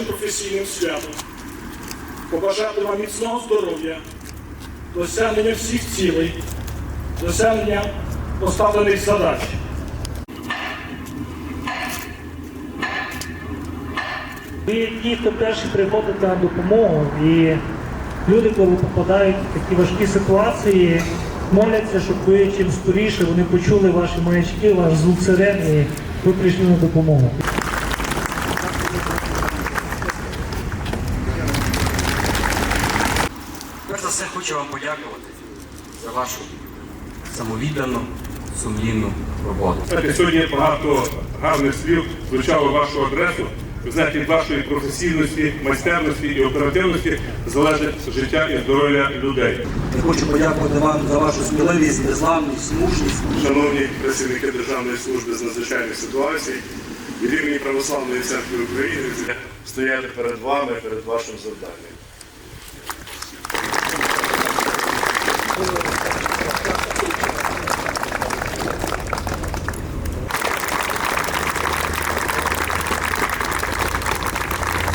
професійним святом, побажати вам міцного здоров'я, досягнення всіх цілей, досягнення поставлених задач. Ви ті, хто перші приходить на допомогу, і люди, коли попадають в такі важкі ситуації, моляться, щоб ви чим скоріше вони почули ваші маячки, ваш звук сирени, ви прийшли на допомогу. Перш за все хочу вам подякувати за вашу самовіддану, сумлінну роботу. Сьогодні багато гарних слів звучало вашу адресу. Ви знаєте, від вашої професійності, майстерності і оперативності залежить життя і здоров'я людей. Я хочу подякувати вам за вашу сміливість, незламність, мужність. Шановні працівники Державної служби з надзвичайних ситуацій, від імені Православної церкви України стояти перед вами, перед вашим завданням.